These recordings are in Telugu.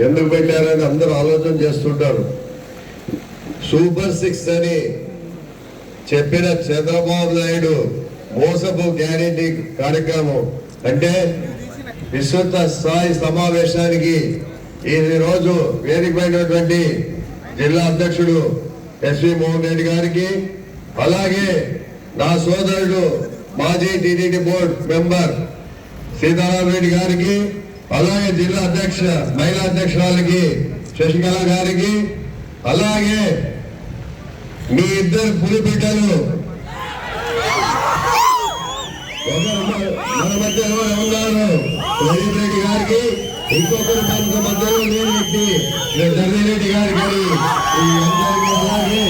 ఎందుకు పెట్టారని అందరూ ఆలోచన చేస్తుంటారు. సూపర్ సిక్స్ అని చెప్పిన చంద్రబాబు నాయుడు మోసపు గ్యారెంటీ కార్యక్రమం. అంటే విస్తృత స్థాయి సమావేశానికి ఈ రోజు వేదికమైనటువంటి జిల్లా అధ్యక్షుడు ఎస్వి మోహన్ రెడ్డి గారికి అలాగే నా సోదరుడు మాజీ TDT board member Sitaram Reddy గారికి అలాగే జిల్లా అధ్యక్ష మహిళా అధ్యక్షురాలకి శశికళ గారికి అలాగే మీ ఇద్దరు పులి బిడ్డలు. మన- మధ్యలో ఉన్నారు ప్రదీప్ రెడ్డి గారికి ఇంకొకరు మన మధ్యలో నేను వ్యక్తి ధర్మీ రెడ్డి గారికి ఈ అందరికీ అలాగే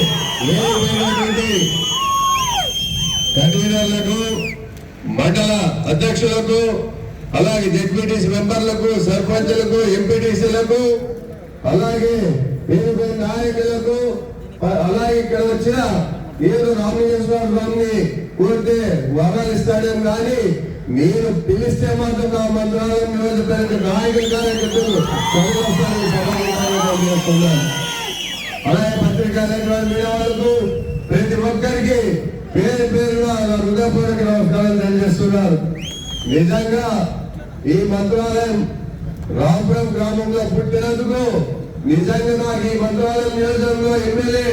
లేకపోయినటువంటి కన్వీనర్లకు మండల అధ్యక్షులకు అలాగే జెడ్పీటీసీ మెంబర్లకు సర్పంచ్లకు ఎంపీటీసీలకు అలాగే పేరు పేరు నాయకులకు అలాగే ఇక్కడ వచ్చిన ఏదో రామలింగేశ్వర స్వామిని కోరితే వరాలు ఇస్తాడేం కానీ మీరు పిలిస్తే మాత్రం నా మంత్రాలయం నియోజకవర్గ నాయకులు కార్యకర్తలు అలాగే పత్రికా మీడియా వాళ్ళకు ప్రతి ఒక్కరికి పేరు పేరుగా హృదయపూర్వక నమస్కారాలు తెలియజేస్తున్నారు. నిజంగా ఈ మంత్రాలయం రాపురం గ్రామంలో పుట్టినందుకు నిజంగా నాకు ఈ మంత్రాలయం నియోజకంలో ఎమ్మెల్యే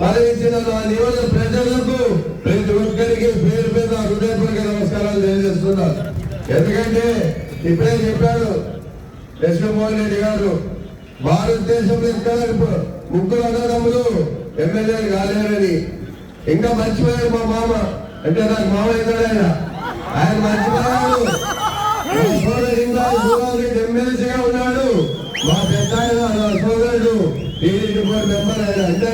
పదవించిన నా నియోజక ప్రజలకు ప్రతి ఒక్కరికి పేరు పేరు హృదయపూర్వక నమస్కారాలు తెలియజేస్తున్నారు ఎందుకంటే ఇప్పుడే చెప్పాడు యశ్వమోహన్ రెడ్డి గారు భారతదేశంలో ఇంకా ముగ్గురు అన్నదమ్ములు ఎమ్మెల్యేలు కాలేరని. ఇంకా మర్చిపోయాడు మా మామ. అంటే నాకు మామ అవుతాడు ఆయన ఆయన మర్చిపోయాడు. మా ఎమ్మెల్సీగా ఉన్నాడు మా పెద్ద సోదరుడు టీడీపీ బోర్డు మెంబర్ ఆయన అంటే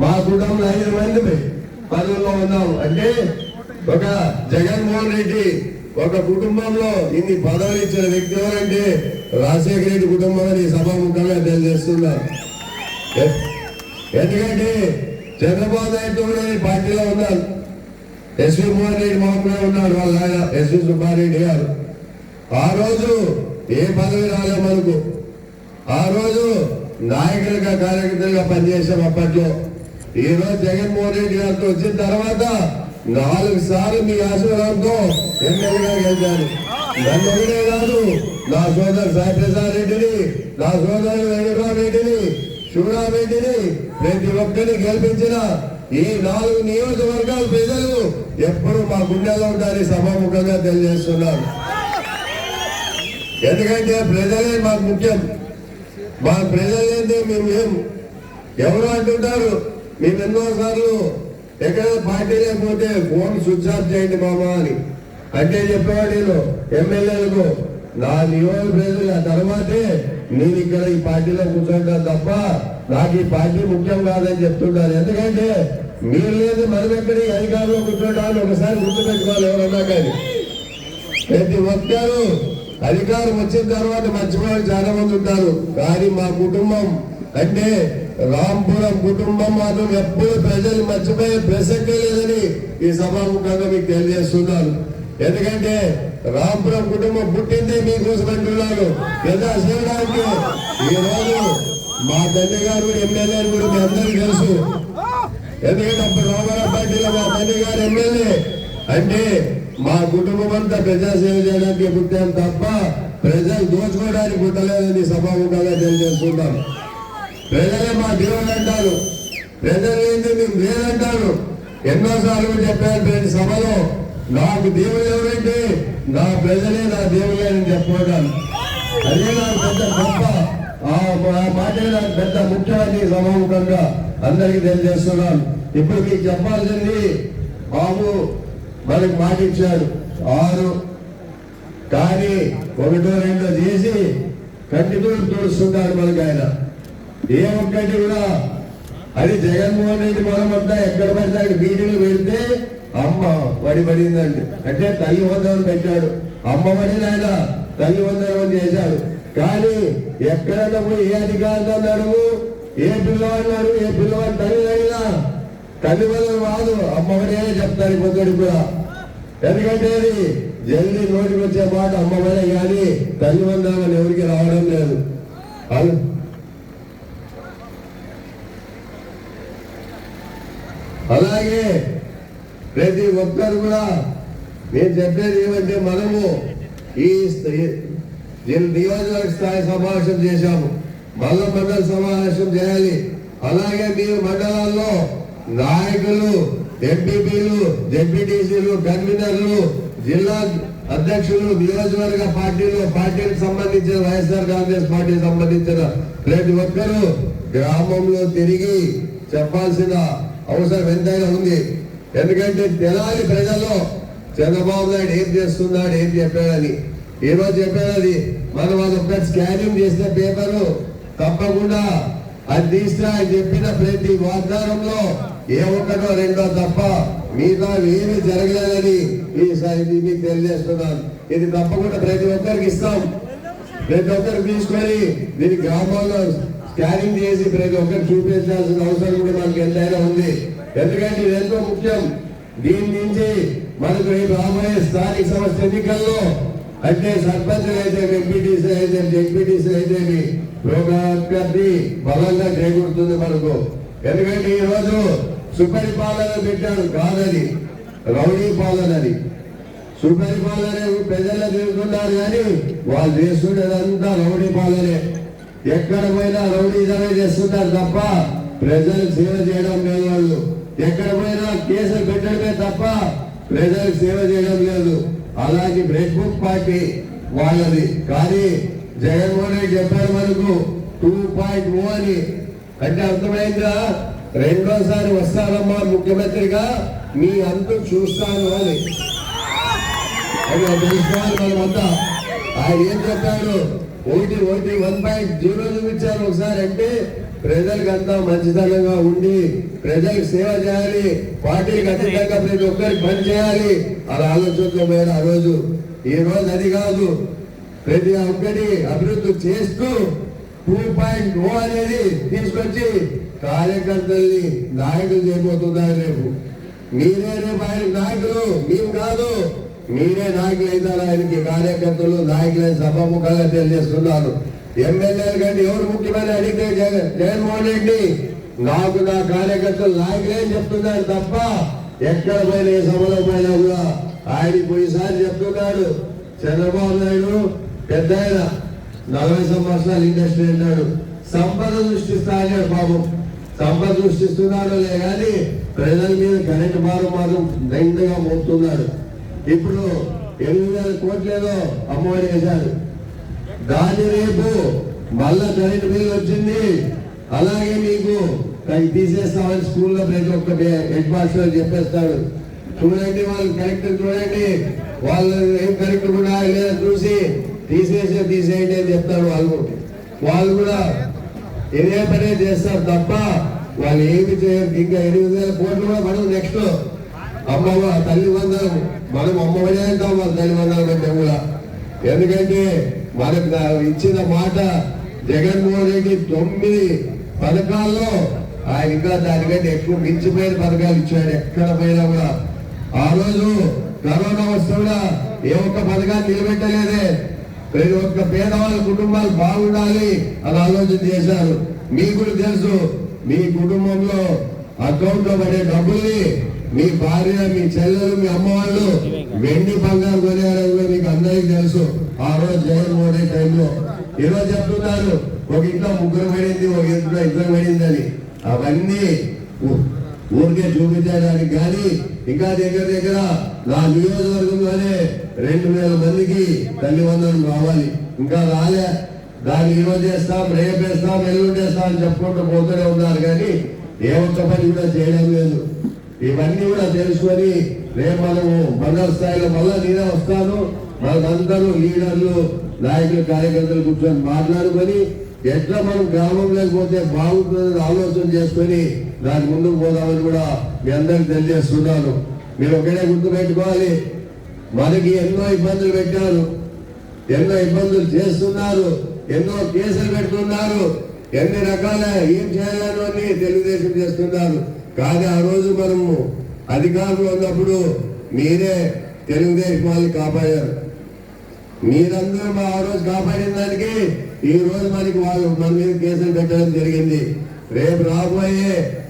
మా కుటుంబంలో ఐదు మంది పదవుల్లో ఉన్నాం అంటే ఒక జగన్మోహన్ రెడ్డి ఒక కుటుంబంలో ఇన్ని పదవులు ఇచ్చిన వ్యక్తి ఎవరంటే రాజశేఖర రెడ్డి కుటుంబం అని సభాముఖంగా తెలియజేస్తున్నారు ఎందుకంటే చంద్రబాబు నాయుడు కూడా పార్టీలో ఉన్నారు ఎస్వి మోహన్ రెడ్డి మామూలుగా ఉన్నారు వాళ్ళ ఎస్వి సుబ్బారెడ్డి గారు ఆ రోజు ఏ పదవి రాలే మనకు. ఆ రోజు నాయకులుగా కార్యకర్తలుగా పనిచేసాం అప్పట్లో. ఈ రోజు జగన్మోహన్ రెడ్డి గారితో వచ్చిన తర్వాత నాలుగు సార్లు మీ ఆశీర్వాదంతో ఎమ్మెల్యేగా గెలిచాను నన్ను ఒకటే కాదు నా సోదరు సాయిప్రసాద్ రెడ్డిని నా సోదరుడు వెంకటరావు రెడ్డిని శివరారెడ్డిని ప్రతి ఒక్కరిని గెలిపించిన ఈ నాలుగు నియోజకవర్గాల ప్రజలు ఎప్పుడు మా గుండెలో ఉంటారని సభాముఖంగా తెలియజేస్తున్నారు ఎందుకంటే ప్రజలే మాకు ముఖ్యం. మా ప్రజలైతే మేము ఏం ఎవరు అంటుంటారు? మేము ఎన్నోసార్లు ఎక్కడ పార్టీ లేకపోతే ఫోన్ స్విచ్ ఆఫ్ చేయండి మామా అని. అంటే చెప్పేవాడు నేను ఎమ్మెల్యేలకు నా నియోజక ప్రజలు ఆ తర్వాతే నేను ఇక్కడ ఈ పార్టీలో కూర్చుంటాను తప్ప నాకు ఈ పార్టీ ముఖ్యం కాదని చెప్తుంటాను ఎందుకంటే మీరు లేదు మనం ఎక్కడ ఈ అధికారంలో కూర్చుంటామని ఒకసారి గుర్తుపెట్టుకోవాలి ఎవరన్నా కానీ. ప్రతి ఒక్కరు అధికారం వచ్చిన తర్వాత మర్చిపోయి చాలా మంది ఉంటారు. కానీ మా కుటుంబం అంటే రాంపురం కుటుంబం మాత్రం ఎప్పుడు ప్రజలు మర్చిపోయే ప్రసక్తే లేదని ఈ సభాముఖంగా మీకు తెలియజేస్తున్నాను. ఎందుకంటే రాంపురం కుటుంబం పుట్టిందే మీకోసం అంటున్నారు ప్రజా సేవడానికి ఈరోజు మా తండ్రి గారు ఎమ్మెల్యే కూడా మీ అందరికీ తెలుసు. ఎందుకంటే అప్పుడు రామారావు పార్టీలో మా తండ్రి గారు ఎమ్మెల్యే. అంటే మా కుటుంబం అంతా ప్రజాసేవ చేయడానికి పుట్టాం తప్ప ప్రజలు దోచుకోవడానికి పుట్టలేదని సభాముఖంగా తెలియజేసుకుంటాం ప్రజలే మా దేవుడు అంటారు. ప్రజలు ఏంటి మేము లేదంటారు. ఎన్నోసార్లు చెప్పాను ప్రతి సభలో నాకు దేవుడు ఎవరంటే నా ప్రజలే నా దేవుడే అని చెప్పుకోవడం అదే నాకు పెద్ద గొప్ప ఆ మాటే నాకు పెద్ద ముఖ్యమని సభాముఖంగా అందరికీ తెలియజేస్తున్నాను. ఇప్పుడు మీకు చెప్పాల్సింది బాబు మనకు మాట ఇచ్చాడు. ఆరు. కానీ ఒకటో రెండో చేసి కంటితో తుడుస్తున్నాడు మనకు ఆయన. ఏ ఒక్కటి కూడా. అది జగన్మోహన్ రెడ్డి మనమంతా ఎక్కడ పడితే అక్కడ మీటింగ్లు పెడితే అమ్మ వడి పడిందండి. అంటే తల్లి వందనం పెట్టాడు. అమ్మ పడింది ఆయన తల్లి వందనం చేశాడు. కానీ ఎక్కడన్నా పోయి ఏ అధికారులు అన్నాడు ఏ పిల్లవాడు అన్నాడు ఏ పిల్లవాడు తల్లి అయినా తల్లి వల్ల రాదు అమ్మవనే చెప్తారు పొద్దుడు కూడా. ఎందుకంటే అది జల్దీ నోటికి వచ్చే మాట అమ్మవరే కానీ తల్లి వందనం ఎవరికి రావడం లేదు. అలాగే ప్రతి ఒక్కరు కూడా నేను చెప్పేది ఏమంటే మనము ఈ నియోజకవర్గ స్థాయి సమావేశం చేశాము. మల్ల మండల సమావేశం చేయాలి. అలాగే మీరు మండలాల్లో నాయకులు ఎంపీపీలు జెడ్పీటీసీలు కన్వీనర్లు జిల్లా అధ్యక్షులు నియోజకవర్గ పార్టీలు పార్టీకి సంబంధించిన వైఎస్ఆర్ కాంగ్రెస్ పార్టీకి సంబంధించిన ప్రతి ఒక్కరూ గ్రామంలో తిరిగి చెప్పాల్సిన అవసరం ఎంతైనా ఉంది. ఎందుకంటే తెలాలి ప్రజల్లో చంద్రబాబు నాయుడు ఏం చేస్తున్నాడు ఏం చెప్పాడని. ఈరోజు చెప్పాడది మనం వాళ్ళు ఒక్క స్కానింగ్ చేసిన పేపరు తప్పకుండా అది తీస్తే ఆయన చెప్పిన ప్రతి వాగ్దానంలో ఏ రెండో తప్ప మిగతా ఏమీ జరగలేదని ఈసారి మీకు తెలియజేస్తున్నాను. ఇది తప్పకుండా ప్రతి ఒక్కరికి ఇస్తాం. ప్రతి ఒక్కరు తీసుకొని దీని గ్రామాల్లో స్కానింగ్ చేసి ప్రతి ఒక్కరు చూపించాల్సిన అవసరం కూడా మనకి ఎంతైనా ఉంది. ఎందుకంటే ఇది ఎంతో ముఖ్యం. దీని నుంచి మనకు ఈ రాబోయే స్థానిక సంస్థ ఎన్నికల్లో అంటే సర్పంచులు అయితే ఎంపీటీసీ అయితే ఎంపీటీసీ అయితే అభ్యర్థి బలంగా చేకూరుతుంది మనకు. ఎందుకంటే ఈ రోజు సుపరిపాలన పెట్టాడు కాదని రౌడీ పాలన అని సుపరిపాలన ప్రజలు తిరుగుతున్నారు కానీ వాళ్ళు చేస్తుండేదంతా రౌడీ పాలనే. ఎక్కడ పోయినా రౌడీజమే చేస్తున్నారు తప్ప ప్రజలకు సేవ చేయడం లేదు వాళ్ళు. ఎక్కడ పోయినా కేసులు పెట్టడమే తప్ప ప్రజలకు సేవ చేయడం లేదు. అలాగే బ్రేక్బుక్ పార్టీ వాళ్ళది. కానీ జగన్మోహన్ రెడ్డి చెప్పారు మనకు టూ పాయింట్ ఓ అని. అంటే అర్థమైందా? రెండోసారి వస్తానమ్మా ముఖ్యమంత్రిగా. మీ అంతు చూస్తాను అని. అది తెలుసుకోవాలి మనమంతా ఆయన ఏం చెప్పాడు? OT OT one point zero చూపించారు ఒకసారి అంటే ప్రజలకు అంతా మంచితనంగా ఉండి ప్రజలకు సేవ చేయాలి పార్టీకి అతీతంగా ప్రతి ఒక్కరికి పని చేయాలి. అలా ఆలోచనతో పోయారు ఆ రోజు. ఈ రోజు అది కాదు. ప్రతి ఒక్కటి అభివృద్ధి చేస్తూ టూ పాయింట్ అనేది తీసుకొచ్చి కార్యకర్తల్ని నాయకులు చేయబోతున్నారు రేపు. మీరే రేపు ఆయన నాయకులు మేము కాదు. మీరే నాయకులు అవుతారు ఆయనకి? కార్యకర్తలు నాయకులని సభాముఖంగా తెలియజేస్తున్నారు ఎమ్మెల్యేలు కంటే ఎవరు ముఖ్యమైన అడిగితే జగన్మోహన్ రెడ్డి. నాకు నా కార్యకర్తలు నాయకులే చెప్తున్నారు తప్ప ఎక్కడ పోయిన ఏ సభలో పోయినా కూడా ఆయన పోయిసారి చెప్తున్నాడు. చంద్రబాబు నాయుడు పెద్ద ఆయన. నలభై సంవత్సరాలు ఇండస్ట్రీ అన్నాడు. సంపద సృష్టిస్తా అన్నాడు పాపం సంపద సృష్టిస్తున్నాడు లే కానీ ప్రజల మీద కరెంట్ భారం మాత్రం దండగా మోపుతున్నాడు ఇప్పుడు ఎనిమిది వేల కోట్లేదో అమ్మఒడి వేశాడు దాని రేపు మళ్ళా కరెంట్ బిల్ వచ్చింది. అలాగే మీకు తీసేస్తామని స్కూల్లో ప్రతి ఒక్క హెడ్ మాస్టర్ చెప్పేస్తాడు. చూడండి వాళ్ళు కరెక్ట్ చూడండి. వాళ్ళు ఏం కరెక్ట్ కూడా లేదా చూసి తీసేసే తీసేయండి అని చెప్తారు వాళ్ళు. వాళ్ళు కూడా ఇదే పనే చేస్తారు తప్ప వాళ్ళు ఏమి చేయరు. ఇంకా ఎనిమిది వేల కోట్లు కూడా మనం నెక్స్ట్. అమ్మ తల్లి వందనం. మనం అమ్మఒడి అంటాం వాళ్ళ తల్లి వందనం అంటే కూడా. ఎందుకంటే మనకు ఇచ్చిన మాట జగన్మోహన్ రెడ్డి తొమ్మిది పథకాల్లో ఆయన ఇంకా దానికంటే ఎక్కువ మించిపోయిన పథకాలు ఇచ్చాడు. ఎక్కడ పోయినా కూడా. ఆ రోజు కరోనా వస్తే కూడా ఏ ఒక్క పథకాన్ని నిలబెట్టలేదే. ప్రతి ఒక్క పేదవాళ్ళ కుటుంబాలు బాగుండాలి అని ఆలోచన చేశారు. మీకు కూడా తెలుసు మీ కుటుంబంలో అకౌంట్లో పడే డబ్బుల్ని మీ భార్య మీ చెల్లెలు మీ అమ్మ వాళ్ళు వెండి బంగారు కొనేయాలని మీకు అందరికీ తెలుసు. ఆ రోజు జగన్ మోడీ టైంలో. ఈరోజు రోజు చెప్తున్నారు ఒక ఇంట్లో ముగ్గురు పడింది ఒక ఇంట్లో ఇద్దరు పడిందని అవన్నీ ఊరికే చూపించడానికి కానీ ఇంకా దగ్గర దగ్గర నా నియోజకవర్గంలోనే రెండు వేల మందికి తల్లి వందనం రావాలి ఇంకా రాలే. దాన్ని ఈరోజు చేస్తాం రేపేస్తాం వేస్తాం ఎల్లుండి అని చెప్పుకుంటూ పోతూనే ఉన్నారు కానీ ఏ ఒక్క పని కూడా చేయడం లేదు. ఇవన్నీ కూడా తెలుసుకొని రేపు మనము మండల స్థాయిలో మళ్ళీ నేనే వస్తాను. మనందరూ లీడర్లు నాయకులు కార్యకర్తలు కూర్చొని మాట్లాడుకొని ఎట్లా మనం గ్రామం లేకపోతే బాగుంటుందని ఆలోచన చేసుకొని దాని ముందుకు పోదామని కూడా మీ అందరికి తెలియజేస్తున్నాను. మీరు ఒకటే గుర్తు పెట్టుకోవాలి. మనకి ఎన్నో ఇబ్బందులు పెట్టారు. ఎన్నో ఇబ్బందులు చేస్తున్నారు. ఎన్నో కేసులు పెడుతున్నారు. ఎన్ని రకాల ఏం చేయాలను అని తెలుగుదేశం చేస్తున్నారు. కానీ ఆ రోజు మనము అధికారంలో ఉన్నప్పుడు మీరే తెలుగుదేశం వాళ్ళని కాపాడారు. మీరందరూ మా ఆ రోజు కాపాడిన దానికి ఈ రోజు మనకి వాళ్ళు మన మీద కేసులు పెట్టడం జరిగింది. రేపు రాబోయే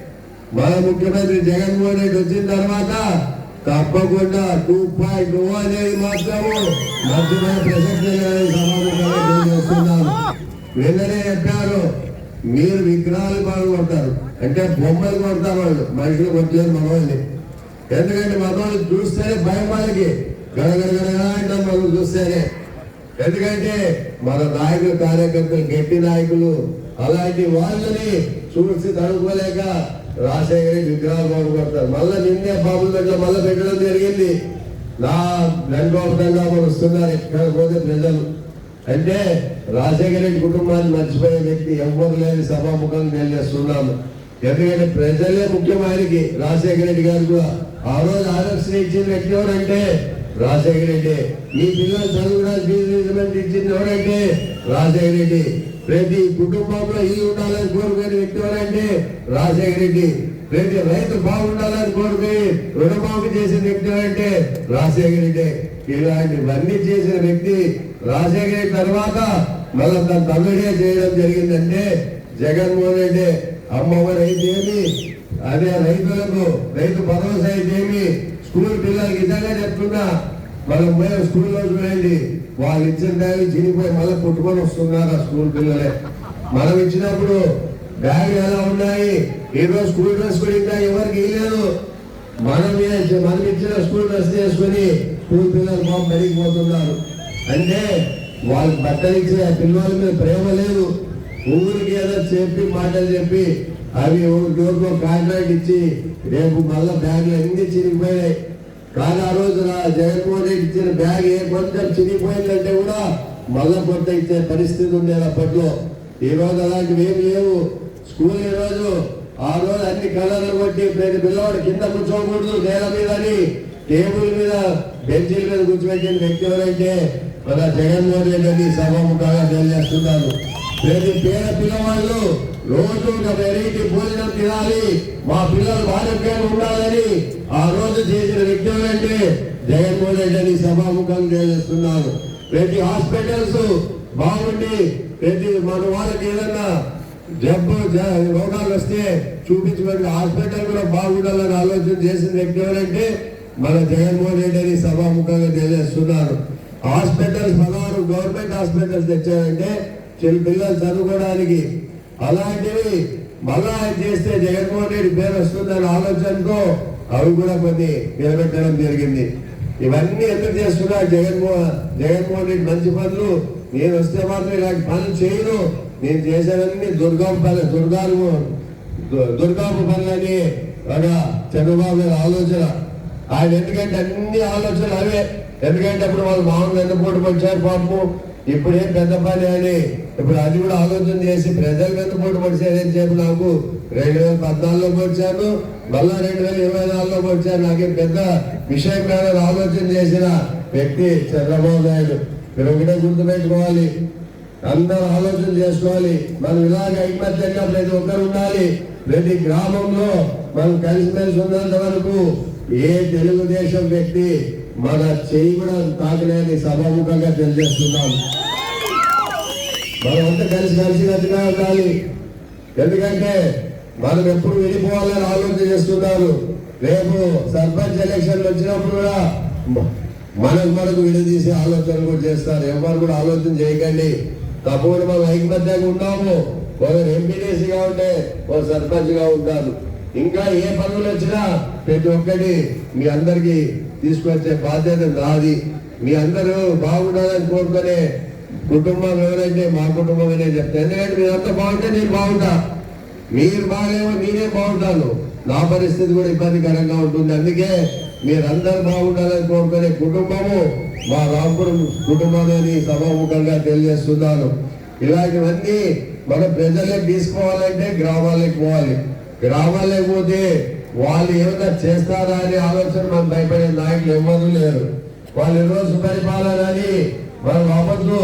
మన ముఖ్యమంత్రి జగన్మోహన్ రెడ్డి వచ్చిన తర్వాత తప్పకుండా టూ పాయింట్ టూ అనేది మాత్రము మధ్యలో ప్రసక్తి లేదని వెంటనే చెప్పారు మీరు విగ్రహాలు బాగా కొడతారు. అంటే బొమ్మలు కొడతారు వాళ్ళు మనుషులు కొట్టారు మనవాళ్ళని ఎందుకంటే మనవాళ్ళు చూస్తేనే భయం వాళ్ళకి. గడగడగడగా అంటాం మనం చూస్తేనే. ఎందుకంటే మన నాయకులు కార్యకర్తలు గట్టి నాయకులు అలాంటి వాళ్ళని చూసి తడుకోలేక రాజశేఖరి విగ్రహాలు కొనుక్కొడతారు మళ్ళీ నిన్నే బాబుల దగ్గర మళ్ళీ పెట్టడం జరిగింది. నా దండోపదంగా వస్తున్నారు ఎక్కడ పోతే ప్రజలు. అంటే రాజశేఖర రెడ్డి కుటుంబాన్ని మర్చిపోయే వ్యక్తి ఎవ్వరు లేని సభాముఖం తెలియజేస్తున్నాము ఎందుకంటే ప్రజలే ముఖ్యం ఆయనకి రాజశేఖర రెడ్డి గారు కూడా. ఆ రోజు ఆదర్శన ఇచ్చిన వ్యక్తి ఎవరంటే? రాజశేఖర రెడ్డి. మీ పిల్లలు చదువుకోవడానికి ఫీజు ఇచ్చింది ఎవరంటే? రాజశేఖర రెడ్డి. ప్రతి కుటుంబంలో ఇది ఉండాలని కోరుకునే వ్యక్తి ఎవరంటే రాజశేఖర రెడ్డి. ప్రతి రైతు బాగుండాలని కోరుకుని రుణమాఫీ చేసిన వ్యక్తి ఎవరంటే రాజశేఖర రెడ్డి. ఇలాంటివన్నీ చేసిన వ్యక్తి రాజశేఖర రెడ్డి తర్వాత మళ్ళీ తన తమ్ముడే చేయడం జరిగిందంటే జగన్మోహన్ రెడ్డి. అమ్మఒడి అయితే అదే రైతులకు రైతు భరోసా అయితేమి స్కూల్ పిల్లలకి నిజంగా చెప్తున్నా. మనం పోయే స్కూల్లో చూడండి. వాళ్ళు ఇచ్చిన బ్యాగ్ చినిపోయి మళ్ళీ పుట్టుకొని వస్తున్నారు ఆ స్కూల్ పిల్లలే. మనం ఇచ్చినప్పుడు బ్యాగ్ ఎలా ఉన్నాయి? ఏదో స్కూల్ డ్రెస్ కూడా ఇంకా ఎవరికి ఇవ్వలేదు మనం మనం ఇచ్చిన స్కూల్ డ్రెస్ చేసుకుని స్కూల్ పిల్లలు బాబు పెరిగిపోతున్నారు అంటే వాళ్ళకి బట్టలు ఇచ్చిన ఆ పిల్లల మీద ప్రేమ లేదు. ఊరికి ఏదో చెప్పి మాటలు చెప్పి అవి ఎవరికో కాంట్రాక్ట్ ఇచ్చి రేపు మళ్ళీ బ్యాగులు అన్ని చిరిగిపోయాయి. కానీ ఆ రోజు జగన్మోహన్ రెడ్డి ఇచ్చిన బ్యాగ్ ఏ కొంచెం చిరిగిపోయిందంటే కూడా మళ్ళా కొంత ఇచ్చే పరిస్థితి ఉండేది అప్పట్లో. ఈ రోజు అలాంటివి ఏమి లేవు. స్కూల్ ఈ రోజు ఆ రోజు అన్ని కలర్లు కొట్టి ప్రతి పిల్లవాడు కింద కూర్చోకూడదు నేల మీద అని టేబుల్ మీద బెంచీల మీద కూర్చోబెట్టిన వ్యక్తి ఎవరైతే మన జగన్మోహన్ రెడ్డి అని సభాముఖంగా తెలియజేస్తున్నాను ప్రతి పేద పిల్లవాళ్ళు రోజు ఒక వెరైటీ భోజనం తినాలి. మా పిల్లలు ఆరోగ్యంగా ఉండాలని ఆ రోజు చేసిన వ్యక్తి ఎవరంటే జగన్మోహన్ రెడ్డి అని సభాముఖంగా తెలియజేస్తున్నాను ప్రతి హాస్పిటల్స్ బాగుండి ప్రతి మన వాళ్ళకి ఏదన్నా జబ్బు రోగాలు వస్తే చూపించుకోవడానికి హాస్పిటల్ కూడా బాగుండాలని ఆలోచన చేసిన వ్యక్తి ఎవరంటే మన జగన్మోహన్ రెడ్డి అని సభాముఖంగా తెలియజేస్తున్నారు. హాస్పిటల్స్ పదహారు గవర్నమెంట్ హాస్పిటల్స్ తెచ్చారంటే పిల్లలు చదువుకోవడానికి. అలాంటివి మళ్ళా చేస్తే జగన్మోహన్ రెడ్డి పేరు వస్తుందనే ఆలోచనతో అవి కూడా కొన్ని నిలబెట్టడం జరిగింది. ఇవన్నీ ఎందుకు చేస్తున్నా జగన్మోహన్ జగన్మోహన్ రెడ్డి మంచి పనులు. నేను వస్తే మాత్రం ఇలాంటి పనులు చేయను. నేను చేసేవన్నీ దుర్గం పని దుర్గాలు దుర్గాపు పనులని ఒక చంద్రబాబు గారి ఆలోచన. ఆయన ఎందుకంటే అన్ని ఆలోచనలు అవే. ఎందుకంటే అప్పుడు వాళ్ళు మామూలు వెన్నపోటు వచ్చారు పాపము. ఇప్పుడే ఏం పెద్ద పని అని ఇప్పుడు అది కూడా ఆలోచన చేసి ప్రజలు వెన్నపోటు పడిచారని చెప్పి నాకు? రెండు వేల పద్నాలుగులో పొడిచాను మళ్ళా రెండు వేల ఇరవై నాలుగులో పొడిచాను. నాకేం పెద్ద విషయం మీద ఆలోచన చేసిన వ్యక్తి చంద్రబాబు నాయుడు. మీరు ఒకటే గుర్తుపెట్టుకోవాలి. అందరూ ఆలోచన చేసుకోవాలి. మనం ఇలాగ ఐకమత్యంగా ప్రతి ఒక్కరు ఉండాలి. ప్రతి గ్రామంలో మనం కలిసిమెలిసి ఉన్నంత వరకు ఏ తెలుగుదేశం వ్యక్తి మన చేయి కూడా తాగలేని సభాముఖంగా తెలియజేస్తున్నాం. మనం అంతా కలిసి కలిసినట్టుగా ఉండాలి ఎందుకంటే మనం ఎప్పుడు వెళ్ళిపోవాలని ఆలోచన చేస్తున్నారు. రేపు సర్పంచ్ ఎలక్షన్లు వచ్చినప్పుడు కూడా మనకు మనకు విడదీసే ఆలోచన కూడా చేస్తారు. ఎవరు కూడా ఆలోచన చేయకండి. తప్పకుండా మనం ఐకమత్యంగా ఉన్నాము. ఒకరు ఎంపీడీసీగా ఉంటే ఒక సర్పంచ్గా ఉంటారు. ఇంకా ఏ పనులు వచ్చినా ప్రతి ఒక్కటి మీ అందరికి తీసుకొచ్చే బాధ్యత నాది. మీ అందరూ బాగుండాలని కోరుకునే కుటుంబం ఎవరైతే మా కుటుంబం అనే చెప్తా ఎందుకంటే మీరంతా బాగుంటే నేను బాగుంటా. మీరు బాగేమో నేనే బాగుంటాను. నా పరిస్థితి కూడా ఇబ్బందికరంగా ఉంటుంది. అందుకే మీరందరూ బాగుండాలని కోరుకునే కుటుంబము మా రాంపురం కుటుంబాన్ని సభాముఖంగా తెలియజేస్తున్నాను. ఇలాంటివన్నీ మన ప్రజలే తీసుకోవాలంటే గ్రామాలకు పోవాలి. గ్రామాలకు వాళ్ళు ఏమైనా చేస్తారా అనే ఆలోచన మనం భయపడే నాయకులు ఎవరు లేరు. వాళ్ళు ఈరోజు పరిపాలన అని మనం అవ్వద్దు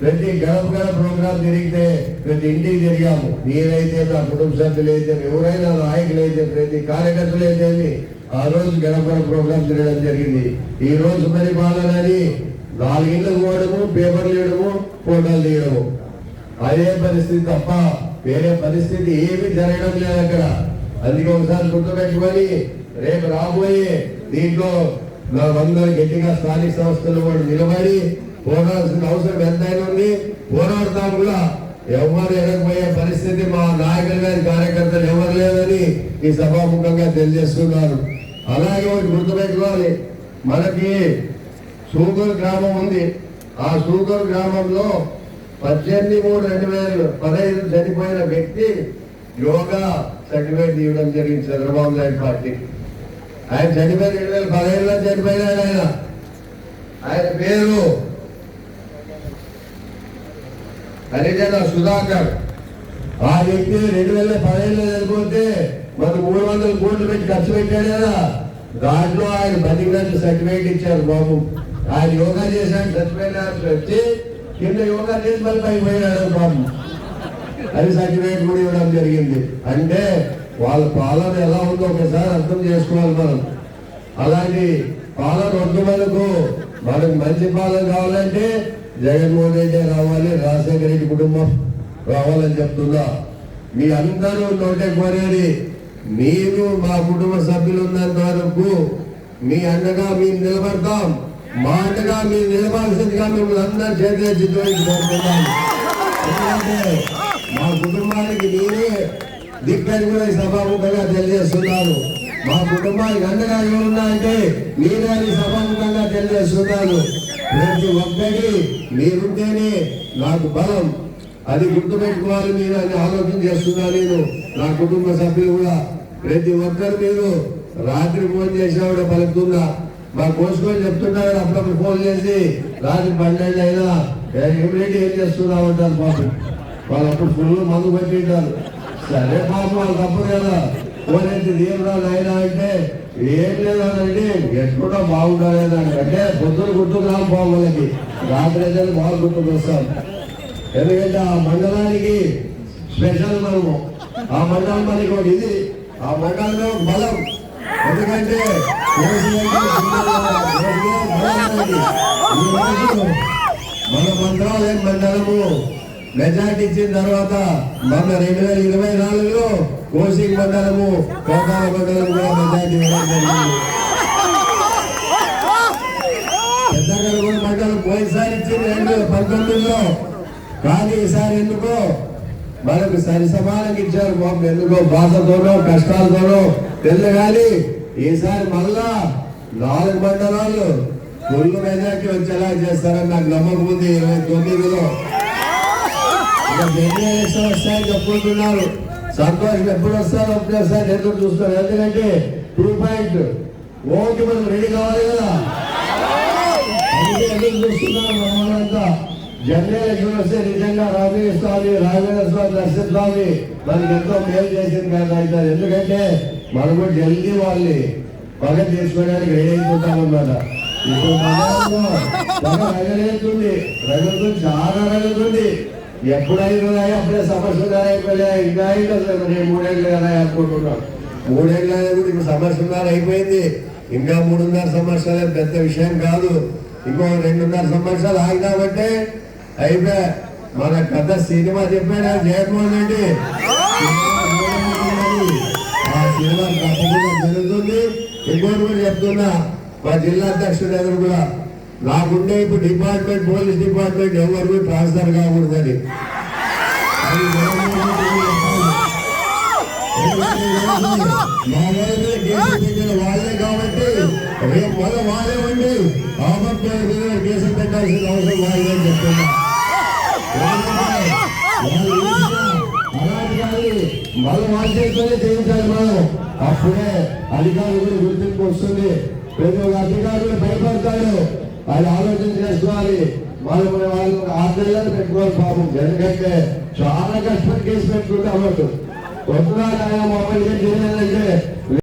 ప్రతి గడప గడప ప్రోగ్రాం తిరిగితే ప్రతి ఇంటికి తిరిగాము. నేనైతే నా కుటుంబ సభ్యులు అయితే ఎవరైనా నాయకులు అయితే ప్రతి కార్యకర్తలు అయితే ఆ రోజు గడప గడప ప్రోగ్రాం తిరగడం జరిగింది. ఈ రోజు పరిపాలన అని నాలుగిళ్ళకు పోవడము పేపర్లు వేయడము ఫోటోలు తీయడము. అదే పరిస్థితి తప్ప వేరే పరిస్థితి ఏమీ జరగడం లేదు అక్కడ. అందుకే ఒకసారి గుర్తుపెట్టుకొని రేపు రాబోయే దీంట్లో అందరూ గట్టిగా స్థానిక సంస్థలు కూడా నిలబడి పోరాడాల్సిన అవసరం ఎంతైనా ఉంది. పోరాడతాం కూడా. ఎవరు ఎరగపోయే పరిస్థితి మా నాయకులు గారి కార్యకర్తలు ఎవరు లేదని ఈ సభాముఖంగా తెలియజేస్తున్నారు. అలాగే ఒకటి గుర్తుపెట్టుకోవాలి. మనకి సూగూరు గ్రామం ఉంది. ఆ సూగూరు గ్రామంలో పద్దెనిమిది మూడు రెండు వేలు పదహైదు చనిపోయిన వ్యక్తి యోగా సర్టిఫికేట్ ఇవ్వడం జరిగింది చంద్రబాబు నాయుడు పార్టీ. ఆయన చనిపోయిన రెండు వేల పదహైదులో చనిపోయినాడు ఆయన. ఆయన పేరు హరిజన సుధాకర్. ఆ వ్యక్తి రెండు వేల పదహైదులో చనిపోతే మనకు మూడు వందల కోట్లు పెట్టి ఖర్చు పెట్టాడు కదా. దాంట్లో ఆయన బతికినట్టు సర్టిఫికేట్ ఇచ్చారు బాబు. ఆయన యోగా చేశాను సర్టిఫికేట్ వచ్చి కింద యోగా చేసి మళ్ళీ పైకి బాబు. అది సర్టిఫికేట్ కూడా ఇవ్వడం జరిగింది. అంటే వాళ్ళ పాలన ఎలా ఉందో ఒకసారి అర్థం చేసుకోవాలి మనం. అలాంటి పాలన వద్దు మనకు. మనకు మంచి పాలన కావాలంటే జగన్మోహన్ రెడ్డి రావాలి రాజశేఖర రెడ్డి కుటుంబం రావాలని చెప్తుందా మీ అందరూ నోటే కోరేది మీరు మా కుటుంబ సభ్యులు ఉన్నంత వరకు మీ అండగా మేము నిలబడతాం. మా మీరు నిలవాల్సిందిగా మిమ్మల్ని అందరూ చేతి కోరుతున్నాం ఎందుకంటే మా కుటుంబానికి నేనే దిక్కని కూడా సభాముఖంగా తెలియజేస్తున్నారు. మా కుటుంబానికి అండగా ఎవరున్నా అంటే మీరే అని సభాముఖంగా తెలియజేస్తున్నారు. ప్రతి ఒక్కటి మీరుంటేనే నాకు బలం. అది గుర్తుపెట్టుకోవాలి మీరు అని ఆలోచన చేస్తున్నా నేను. నా కుటుంబ సభ్యులు కూడా ప్రతి ఒక్కరు మీరు రాత్రి ఫోన్ చేసినా పలుకుతుందా మా కోసుకొని చెప్తున్నారు అప్పుడప్పుడు ఫోన్ చేసి రాత్రి పన్నెండు అయినా ఇమీడియట్ ఏం చేస్తున్నావు? అంటారు పాపం. వాళ్ళు అప్పుడు ఫుల్ మందు పెట్టింటారు సరే పాపం వాళ్ళు తప్పదు కదా. ఫోన్ అయితే ఏం అయినా అంటే ఏం లేదండి ఎక్కడో బాగుండాలి అంటే పొద్దున గుర్తుకు రాము బాబు రాత్రి అయితే బాగా గుర్తుకు వస్తాం ఎందుకంటే ఆ మండలానికి స్పెషల్ మనము. ఆ మండలం మనకి ఇది. ఆ మండలంలో బలం. ఎందుకంటే మన మంత్రాలయం మండలము మెజార్టీ ఇచ్చిన తర్వాత మన రెండు వేల ఇరవై నాలుగులో కోసింగ్ మండలము కోకాల మండలం కూడా మెజార్టీ ఇవ్వడం జరిగింది. పెద్దగడగూడ మండలం పోయినసారి ఇచ్చింది రెండు వేల పంతొమ్మిదిలో. కానీ ఈసారి ఎందుకో మనకు సరి ఇచ్చారు బాబు. ఎందుకో బాధతోనో కష్టాలతోనో తెలియదు కానీ ఈసారి మళ్ళా నాలుగు మండలాలు ఫుల్ మెజార్టీ వచ్చేలా చేస్తారని నాకు నమ్మకం ఉంది. ఇరవై తొమ్మిదిలో. వస్తాయని చెప్పుకుంటున్నారు. సంతోషం ఎప్పుడు వస్తారో ఒకసారి ఎదురు చూస్తారు. ఎందుకంటే టూ పాయింట్ ఓకే మనం రెడీ కావాలి కదా. అందుకే ఎదురు చూస్తున్నారు మమ్మల్నంతా ఎలక్షన్ వస్తే నిజంగా రామయ్య స్వామి రాఘవేంద్ర స్వామి స్వామి మనకి ఎంతో మేలు చేసింది కదా అవుతారు ఎందుకంటే మనము జల్దీ వాళ్ళని పగ తీసుకోవడానికి రెడీ అయిపోతామన్నమాట ఇప్పుడు మనలో పగ రగలేస్తుంది రగులుతుంది చాలా రగులుతుంది ఎప్పుడైనా అప్పుడే సమస్యలు అయిపోయాయి ఇంకా అయినా నేను మూడేళ్ళు కదా అనుకుంటున్నాను. మూడేళ్ళ కూడా ఇప్పుడు అయిపోయింది. ఇంకా మూడున్నర సంవత్సరాలు పెద్ద విషయం కాదు. ఇంకో రెండున్నర సంవత్సరాలు ఆగినామంటే అయితే మన పెద్ద సినిమా చెప్పాడు? జగన్మోహన్ రెడ్డి? ఆ సినిమా తప్పకుండా జరుగుతుంది. ఇంకోటి కూడా చెప్తున్నా. మా జిల్లా అధ్యక్షుడు ఎదురు కూడా నాకుండే ఇప్పుడు డిపార్ట్మెంట్ పోలీస్ డిపార్ట్మెంట్ ఎవరు ట్రాన్స్ఫర్ కాకూడదని. మా వాళ్ళే కాబట్టి రేపు మళ్ళీ వాళ్ళే ఉండి ఆపత్తుల మీద కేసులు పెట్టాల్సిన అవసరం వాళ్ళని చెప్తున్నా. ఎందుకంటే వాళ్ళు మళ్ళీ చేయించాలి మనం అప్పుడే అధికారులు గుర్తింపు వస్తుంది. ప్రతి ఒక్క అధికారులు భయపడతాడు వాళ్ళు ఆలోచన చేసుకోవాలి వాళ్ళు వాళ్ళు ఆరు పెట్టుకోవాలి పాపం ఎందుకంటే చాలా కష్టం కేసు పెట్టుకుంటే అవ్వదు కొత్తగా మొబైల్ చేయాలంటే